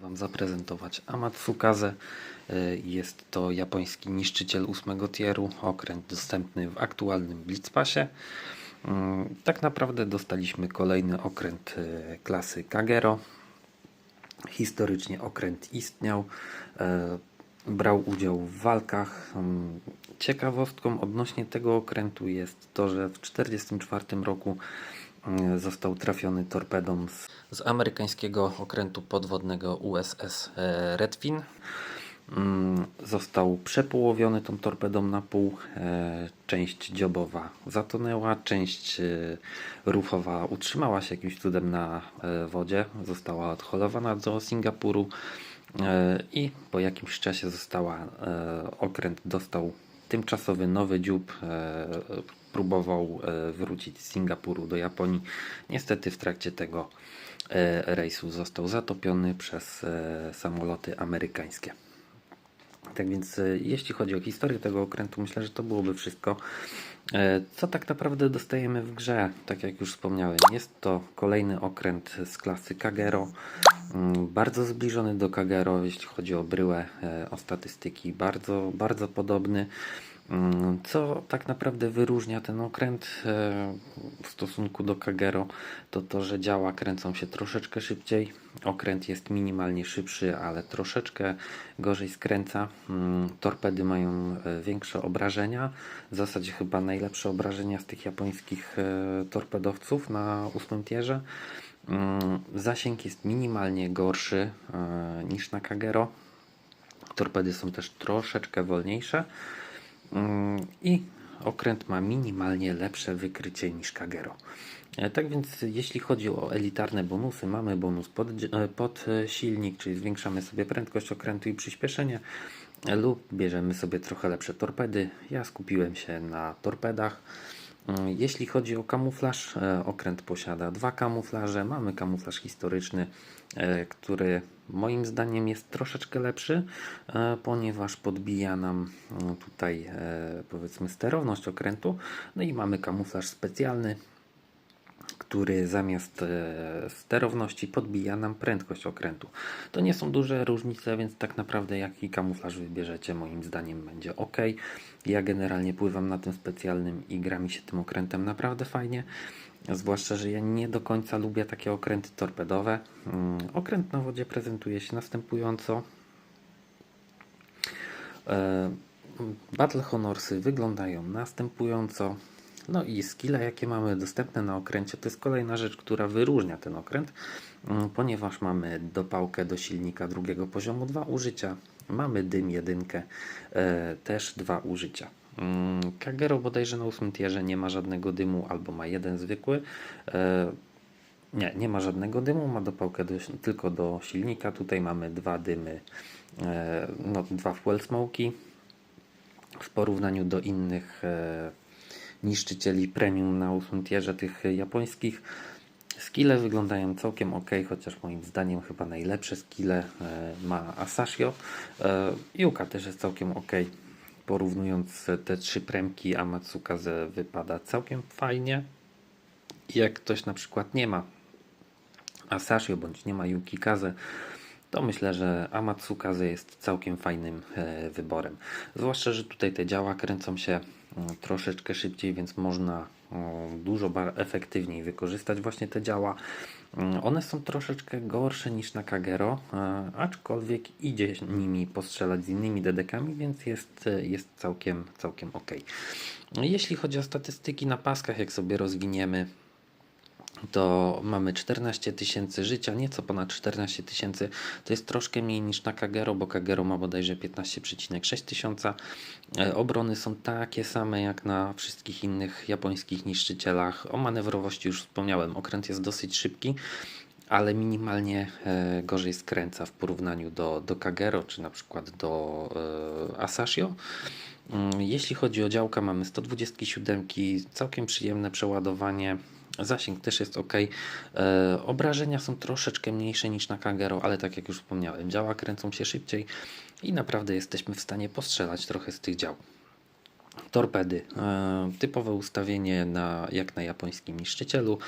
Wam zaprezentować Amatsukaze. Y, Jest to japoński niszczyciel ósmego tieru, okręt dostępny w aktualnym Blitzpassie. Mm, Tak naprawdę dostaliśmy kolejny okręt y, klasy Kagero. Historycznie okręt istniał, e, brał udział w walkach. Mm, Ciekawostką odnośnie tego okrętu jest to, że w 1944 roku został trafiony torpedą z, z amerykańskiego okrętu podwodnego USS e, Redfin. Mm, Został przepołowiony tą torpedą na pół. E, Część dziobowa zatonęła, część e, rufowa utrzymała się jakimś cudem na wodzie. Została odholowana do Singapuru i po jakimś czasie została okręt dostał tymczasowy nowy dziób. Próbował e, wrócić z Singapuru do Japonii. Niestety w trakcie tego e, rejsu został zatopiony przez e, samoloty amerykańskie. Tak więc jeśli chodzi o historię tego okrętu, myślę, że to byłoby wszystko. Co tak naprawdę dostajemy w grze? Tak jak już wspomniałem, jest to kolejny okręt z klasy Kagero. Mm, Bardzo zbliżony do Kagero, jeśli chodzi o bryłę, o statystyki, bardzo, bardzo podobny. Mm, Co tak naprawdę wyróżnia ten okręt e, w stosunku do Kagero, to to, że działa kręcą się troszeczkę szybciej. Okręt jest minimalnie szybszy, ale troszeczkę gorzej skręca. Mm, Torpedy mają e, większe obrażenia. W zasadzie chyba najlepsze obrażenia z tych japońskich e, torpedowców na ósmym tierze. Mm, Zasięg jest minimalnie gorszy niż na Kagero. Torpedy są też troszeczkę wolniejsze. Mm, I okręt ma minimalnie lepsze wykrycie niż Kagero. E, Tak więc jeśli chodzi o elitarne bonusy, mamy bonus pod, e, pod e, silnik, czyli zwiększamy sobie prędkość okrętu i przyspieszenie lub bierzemy sobie trochę lepsze torpedy. Ja skupiłem się na torpedach. Mm, Jeśli chodzi o kamuflaż, okręt posiada dwa kamuflaże. Mamy kamuflaż historyczny, który moim zdaniem jest troszeczkę lepszy, e, ponieważ podbija nam mm, tutaj e, powiedzmy sterowność okrętu. No i mamy kamuflaż specjalny, który zamiast e, sterowności podbija nam prędkość okrętu. To nie są duże różnice, więc tak naprawdę jaki kamuflaż wybierzecie, moim zdaniem będzie ok. Ja generalnie pływam na tym specjalnym i gra mi się tym okrętem naprawdę fajnie. Zwłaszcza, że ja nie do końca lubię takie okręty torpedowe. Mm, Okręt na wodzie prezentuje się następująco. E, Battle Honorsy wyglądają następująco. No i skille, jakie mamy dostępne na okręcie, to jest kolejna rzecz, która wyróżnia ten okręt, mm, ponieważ mamy dopałkę do silnika drugiego poziomu, dwa użycia. Mamy dym jedynkę, e, też dwa użycia. Mm, Kagero bodajże na ósmym tierze nie ma żadnego dymu, albo ma jeden zwykły. E, nie, nie ma żadnego dymu, ma dopałkę do, tylko do silnika. Tutaj mamy dwa dymy, e, no, dwa fuel smoki w porównaniu do innych e, niszczycieli premium na ósmym tierze tych japońskich. Skille wyglądają całkiem ok, chociaż moim zdaniem chyba najlepsze skille e, ma Asashio. Yuka też jest całkiem ok. Porównując te trzy premki, Amatsukaze wypada całkiem fajnie. Jak ktoś na przykład nie ma Asashio bądź nie ma Yukikaze, to myślę, że Amatsukaze jest całkiem fajnym e, wyborem. Zwłaszcza, że tutaj te działa kręcą się mm, troszeczkę szybciej, więc można dużo efektywniej wykorzystać właśnie te działa. Mm, One są troszeczkę gorsze niż na Kagero, e, aczkolwiek idzie nimi postrzelać z innymi dedekami, więc jest, e, jest całkiem, całkiem ok. Jeśli chodzi o statystyki na paskach, jak sobie rozwiniemy, to mamy 14 tysięcy życia, nieco ponad 14 tysięcy. To jest troszkę mniej niż na Kagero, bo Kagero ma bodajże 15,6 tysiąca. E, Obrony są takie same jak na wszystkich innych japońskich niszczycielach. O manewrowości już wspomniałem. Okręt jest dosyć szybki, ale minimalnie e, gorzej skręca w porównaniu do, do Kagero czy na przykład do e, Asashio. Mm, Jeśli chodzi o działka, mamy 127, całkiem przyjemne przeładowanie. Zasięg też jest ok. E, obrażenia są troszeczkę mniejsze niż na Kagero, ale tak jak już wspomniałem, działa kręcą się szybciej i naprawdę jesteśmy w stanie postrzelać trochę z tych dział. Torpedy. E, Typowe ustawienie na, jak na japońskim niszczycielu.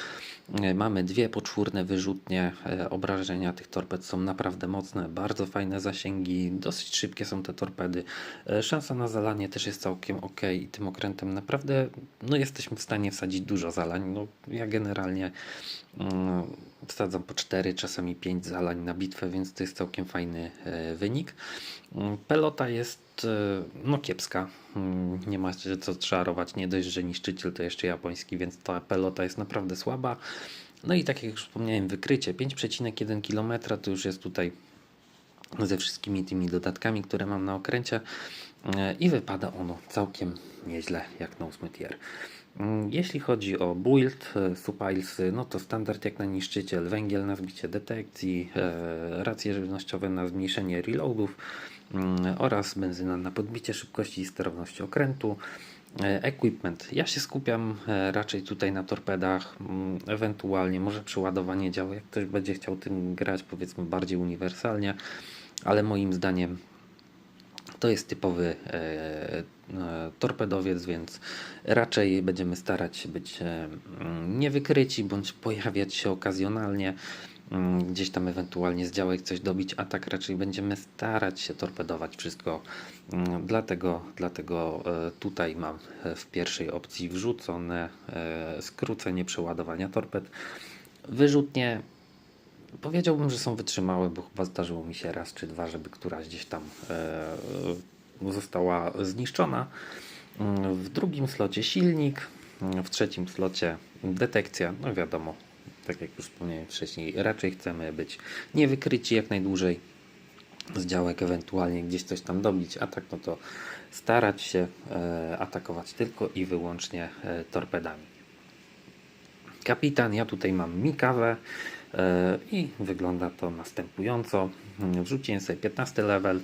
E, Mamy dwie poczwórne wyrzutnie. E, Obrażenia tych torped są naprawdę mocne, bardzo fajne zasięgi, dosyć szybkie są te torpedy. Szansa na zalanie też jest całkiem ok i tym okrętem naprawdę no, jesteśmy w stanie wsadzić dużo zalań. No, ja generalnie mm, wsadzam po 4, czasami 5 zalań na bitwę, więc to jest całkiem fajny e, wynik. Mm, Pelota jest e, no kiepska. Mm, Nie ma się co czarować. Nie dość, że niszczyciel to jeszcze japoński, więc ta pelota jest naprawdę słaba. No i tak jak już wspomniałem, wykrycie 5,1 km to już jest tutaj ze wszystkimi tymi dodatkami, które mam na okręcie e, i wypada ono całkiem nieźle jak na 8 tier. Mm, Jeśli chodzi o build, e, supilesy, no to standard jak na niszczyciel, węgiel na zbicie detekcji, e, racje żywnościowe na zmniejszenie reloadów mm, oraz benzyna na podbicie szybkości i sterowności okrętu. E, Equipment. Ja się skupiam raczej tutaj na torpedach, mm, ewentualnie może przeładowanie działu, jak ktoś będzie chciał tym grać, powiedzmy bardziej uniwersalnie, ale moim zdaniem to jest typowy torpedowiec, więc raczej będziemy starać się być e, mm, niewykryci bądź pojawiać się okazjonalnie. mm, Gdzieś tam ewentualnie z działek coś dobić, a tak raczej będziemy starać się torpedować wszystko. Mm, Dlatego, dlatego e, tutaj mam e, w pierwszej opcji wrzucone e, skrócenie przeładowania torped. Wyrzutnie Powiedziałbym, że są wytrzymałe, bo chyba zdarzyło mi się raz czy dwa, żeby któraś gdzieś tam e, została zniszczona. W drugim slocie silnik, w trzecim slocie detekcja. No wiadomo, tak jak już wspomniałem wcześniej, raczej chcemy być niewykryci jak najdłużej z działek, ewentualnie gdzieś coś tam dobić, a tak no to starać się e, atakować tylko i wyłącznie e, torpedami. Kapitan, ja tutaj mam Mikawę e, i wygląda to następująco. Wrzuciłem sobie 15 level.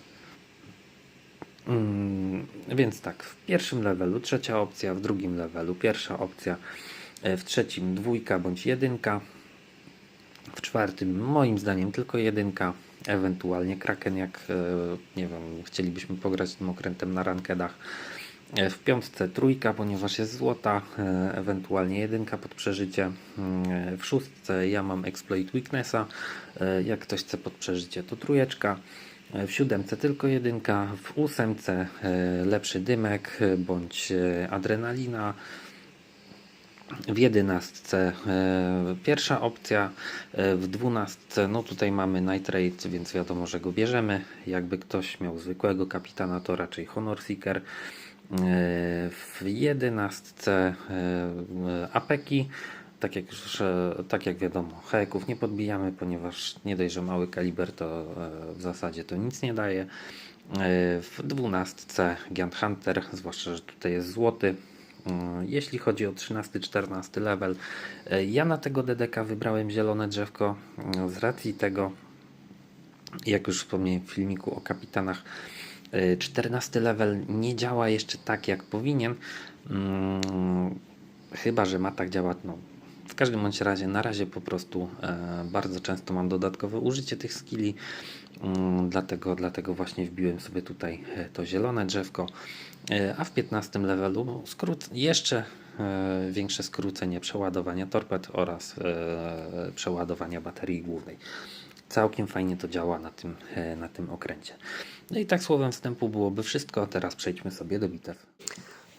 Mm, Więc tak, w pierwszym levelu trzecia opcja, w drugim levelu pierwsza opcja, e, w trzecim dwójka bądź jedynka, w czwartym moim zdaniem tylko jedynka, ewentualnie Kraken jak e, nie wiem, chcielibyśmy pograć tym okrętem na rankedach. E, W piątce trójka, ponieważ jest złota, ewentualnie jedynka pod przeżycie. Mm, W szóstce ja mam Exploit Weaknessa, jak ktoś chce pod przeżycie to trójeczka. E, W siódemce tylko jedynka, w ósemce e, lepszy dymek bądź e, adrenalina. W jedenastce pierwsza opcja, w dwunastce no tutaj mamy Night Raid, więc wiadomo, że go bierzemy. Jakby ktoś miał zwykłego kapitana, to raczej Honor Seeker. W jedenastce apeki, tak jak już, e, tak jak wiadomo, heków nie podbijamy, ponieważ nie dość, że mały kaliber, to e, w zasadzie to nic nie daje. E, W dwunastce Giant Hunter, zwłaszcza, że tutaj jest złoty. Mm, Jeśli chodzi o 13-14 level, e, ja na tego DDK wybrałem zielone drzewko z racji tego, jak już wspomniałem w filmiku o kapitanach, e, 14 level nie działa jeszcze tak jak powinien. Mm, Chyba, że ma tak działać. No, w każdym bądź razie, na razie po prostu e, bardzo często mam dodatkowe użycie tych skilli, mm, dlatego, dlatego właśnie wbiłem sobie tutaj e, to zielone drzewko. E, a w 15 levelu skrót, jeszcze większe skrócenie przeładowania torped oraz przeładowania baterii głównej. Całkiem fajnie to działa na tym, na tym okręcie. No i tak słowem wstępu byłoby wszystko. Teraz przejdźmy sobie do bitew.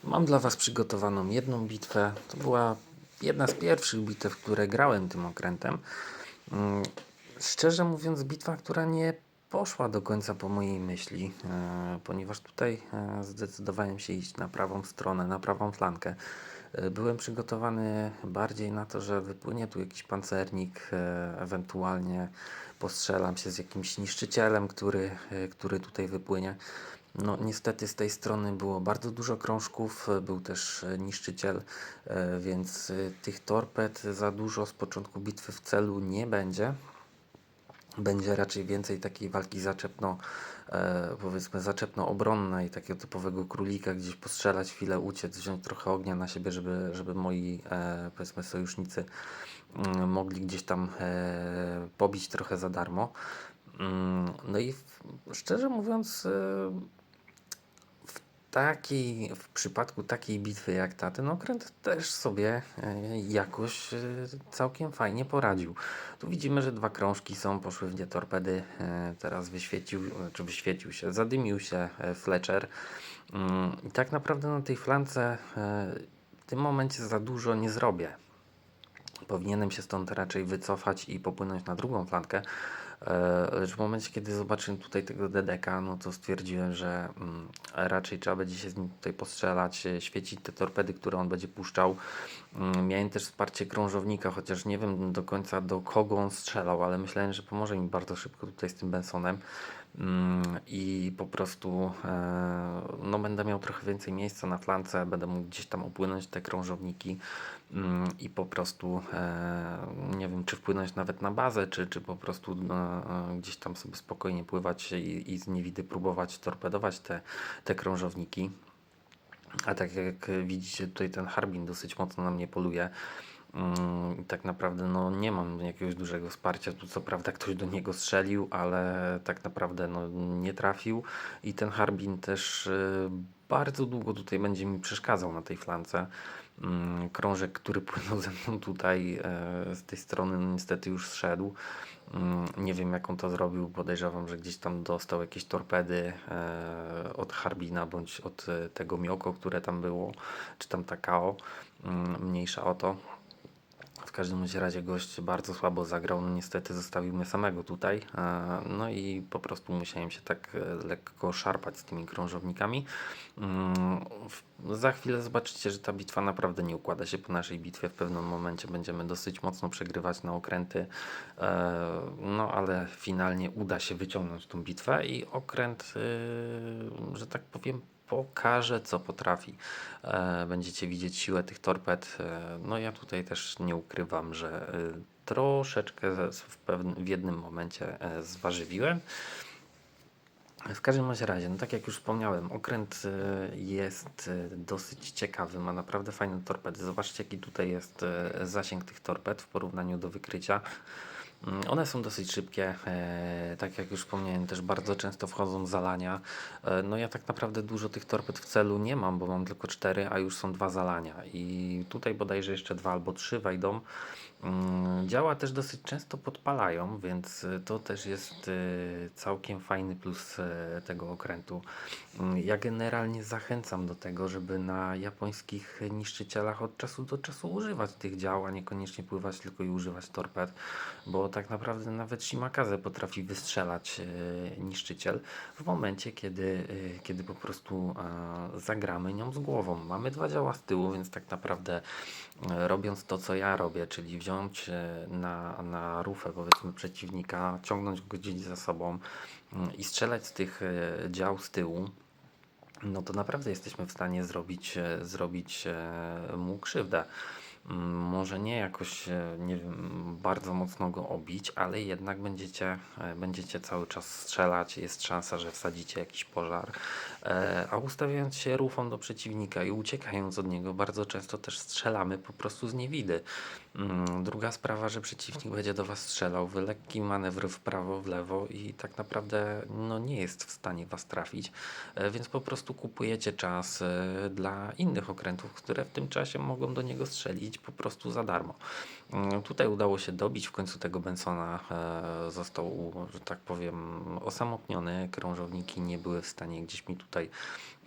Mam dla Was przygotowaną jedną bitwę. To była jedna z pierwszych bitew, które grałem tym okrętem. Mm, Szczerze mówiąc, bitwa, która nie poszła do końca po mojej myśli, e, ponieważ tutaj e, zdecydowałem się iść na prawą stronę, na prawą flankę. E, Byłem przygotowany bardziej na to, że wypłynie tu jakiś pancernik, ewentualnie postrzelam się z jakimś niszczycielem, który, który tutaj wypłynie. No niestety z tej strony było bardzo dużo krążków, e, był też e, niszczyciel, e, więc tych torped za dużo z początku bitwy w celu nie będzie. Będzie raczej więcej takiej walki zaczepno, powiedzmy zaczepno-obronnej, takiego typowego królika, gdzieś postrzelać chwilę, uciec, wziąć trochę ognia na siebie, żeby, żeby moi powiedzmy sojusznicy mm, mogli gdzieś tam pobić trochę za darmo. Mm, No i szczerze mówiąc, e, w przypadku takiej bitwy jak ta, ten okręt też sobie e, jakoś e, całkiem fajnie poradził. Tu widzimy, że dwa krążki są, poszły w nie torpedy, e, teraz wyświecił, czy wyświecił się, zadymił się Fletcher. Mm, I tak naprawdę na tej flance w tym momencie za dużo nie zrobię. Powinienem się stąd raczej wycofać i popłynąć na drugą flankę. E, Lecz w momencie, kiedy zobaczyłem tutaj tego DDK, no to stwierdziłem, że mm, raczej trzeba będzie się z nim tutaj postrzelać, e, świecić te torpedy, które on będzie puszczał. Mm, Miałem też wsparcie krążownika, chociaż nie wiem do końca do kogo on strzelał, ale myślałem, że pomoże mi bardzo szybko tutaj z tym Bensonem. Mm, I po prostu e, no, będę miał trochę więcej miejsca na flance, będę mógł gdzieś tam opłynąć te krążowniki mm, i po prostu e, nie wiem, czy wpłynąć nawet na bazę, czy, czy po prostu e, gdzieś tam sobie spokojnie pływać i, i z niewidy próbować torpedować te, te krążowniki. A tak jak widzicie, tutaj ten Harbin dosyć mocno na mnie poluje. Mm, tak naprawdę no, nie mam jakiegoś dużego wsparcia. Tu co prawda ktoś do niego strzelił, ale tak naprawdę no, nie trafił. I ten Harbin też y, bardzo długo tutaj będzie mi przeszkadzał na tej flance. Mm, Krążek, który płynął ze mną tutaj e, z tej strony, no, niestety już zszedł. Mm, Nie wiem jak on to zrobił. Podejrzewam, że gdzieś tam dostał jakieś torpedy e, od Harbina bądź od e, tego Mioko, które tam było, czy tam Takao. Mniejsza o to. W każdym razie gość bardzo słabo zagrał, no niestety zostawił mnie samego tutaj, e, no i po prostu musiałem się tak e, lekko szarpać z tymi krążownikami. Mm, Za chwilę zobaczycie, że ta bitwa naprawdę nie układa się po naszej bitwie. W pewnym momencie będziemy dosyć mocno przegrywać na okręty, e, no ale finalnie uda się wyciągnąć tą bitwę i okręt, że tak powiem, pokaże, co potrafi. E, Będziecie widzieć siłę tych torped. E, No ja tutaj też nie ukrywam, że e, troszeczkę w, pewnym, w jednym momencie zwarzywiłem. W każdym razie, no tak jak już wspomniałem, okręt jest dosyć ciekawy, ma naprawdę fajne torpedy. Zobaczcie jaki tutaj jest zasięg tych torped w porównaniu do wykrycia. Mm, One są dosyć szybkie, e, tak jak już wspomniałem, też bardzo często wchodzą zalania. E, no ja tak naprawdę dużo tych torped w celu nie mam, bo mam tylko cztery, a już są dwa zalania. I tutaj bodajże jeszcze dwa albo trzy wejdą. Mm, Działa też dosyć często podpalają, więc y, to też jest y, całkiem fajny plus e, tego okrętu. Mm, Ja generalnie zachęcam do tego, żeby na japońskich niszczycielach od czasu do czasu używać tych dział, a niekoniecznie pływać tylko i używać torped, bo tak naprawdę nawet Shimakaze potrafi wystrzelać niszczyciel w momencie, kiedy, kiedy po prostu zagramy nią z głową. Mamy dwa działa z tyłu, więc tak naprawdę robiąc to, co ja robię, czyli wziąć e, na, na rufę powiedzmy przeciwnika, ciągnąć go gdzieś za sobą mm, i strzelać z tych e, dział z tyłu, no to naprawdę jesteśmy w stanie zrobić, e, zrobić mu krzywdę. Może nie jakoś, e, nie wiem, bardzo mocno go obić, ale jednak będziecie, e, będziecie cały czas strzelać. Jest szansa, że wsadzicie jakiś pożar. E, A ustawiając się rufą do przeciwnika i uciekając od niego, bardzo często też strzelamy po prostu z niewidy. Mm, Druga sprawa, że przeciwnik będzie do Was strzelał, wy lekki manewr w prawo, w lewo i tak naprawdę no, nie jest w stanie Was trafić, E, więc po prostu kupujecie czas e, dla innych okrętów, które w tym czasie mogą do niego strzelić po prostu za darmo. Mm, Tutaj udało się dobić w końcu tego Bensona, e, został, że tak powiem, osamotniony, krążowniki nie były w stanie gdzieś mi tutaj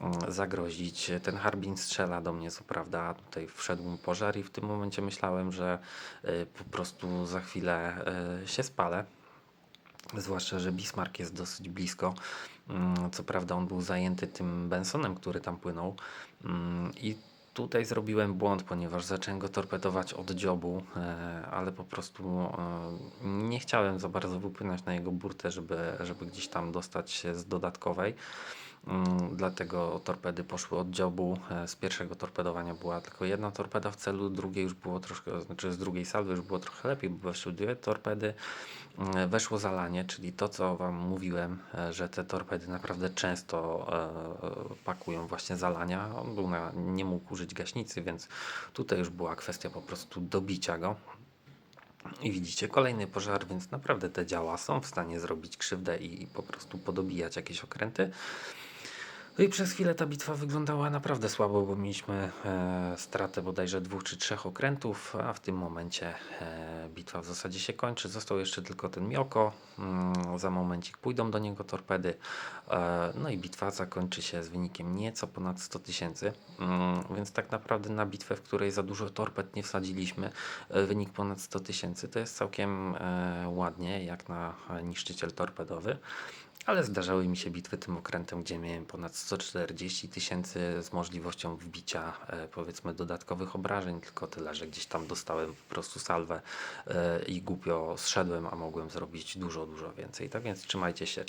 mm, zagrozić. Ten Harbin strzela do mnie, co prawda, tutaj wszedł mu pożar i w tym momencie myślałem, że e, po prostu za chwilę e, się spalę. Zwłaszcza, że Bismarck jest dosyć blisko. Mm, Co prawda, on był zajęty tym Bensonem, który tam płynął. I tutaj zrobiłem błąd, ponieważ zacząłem go torpedować od dziobu, e, ale po prostu e, nie chciałem za bardzo wypłynąć na jego burtę, żeby, żeby gdzieś tam dostać się z dodatkowej. Mm, Dlatego torpedy poszły od dziobu. E, Z pierwszego torpedowania była tylko jedna torpeda w celu, drugie już było troszkę, znaczy z drugiej salwy już było trochę lepiej, bo weszły dwie torpedy. Mm, Weszło zalanie, czyli to co Wam mówiłem, e, że te torpedy naprawdę często e, pakują właśnie zalania. On był na, nie mógł użyć gaśnicy, więc tutaj już była kwestia po prostu dobicia go. I widzicie, kolejny pożar, więc naprawdę te działa są w stanie zrobić krzywdę i po prostu podobijać jakieś okręty. No i przez chwilę ta bitwa wyglądała naprawdę słabo, bo mieliśmy e, stratę bodajże dwóch czy trzech okrętów, a w tym momencie e, bitwa w zasadzie się kończy. Został jeszcze tylko ten Mioko. Mm, za momencik pójdą do niego torpedy. E, no i bitwa zakończy się z wynikiem nieco ponad 100 tysięcy. Mm, więc tak naprawdę na bitwę, w której za dużo torped nie wsadziliśmy, e, wynik ponad 100 tysięcy to jest całkiem e, ładnie, jak na e, niszczyciel torpedowy. Ale zdarzały mi się bitwy tym okrętem, gdzie miałem ponad 140 tysięcy z możliwością wbicia e, powiedzmy dodatkowych obrażeń, tylko tyle, że gdzieś tam dostałem po prostu salwę e, i głupio zszedłem, a mogłem zrobić dużo, dużo więcej. Tak więc trzymajcie się.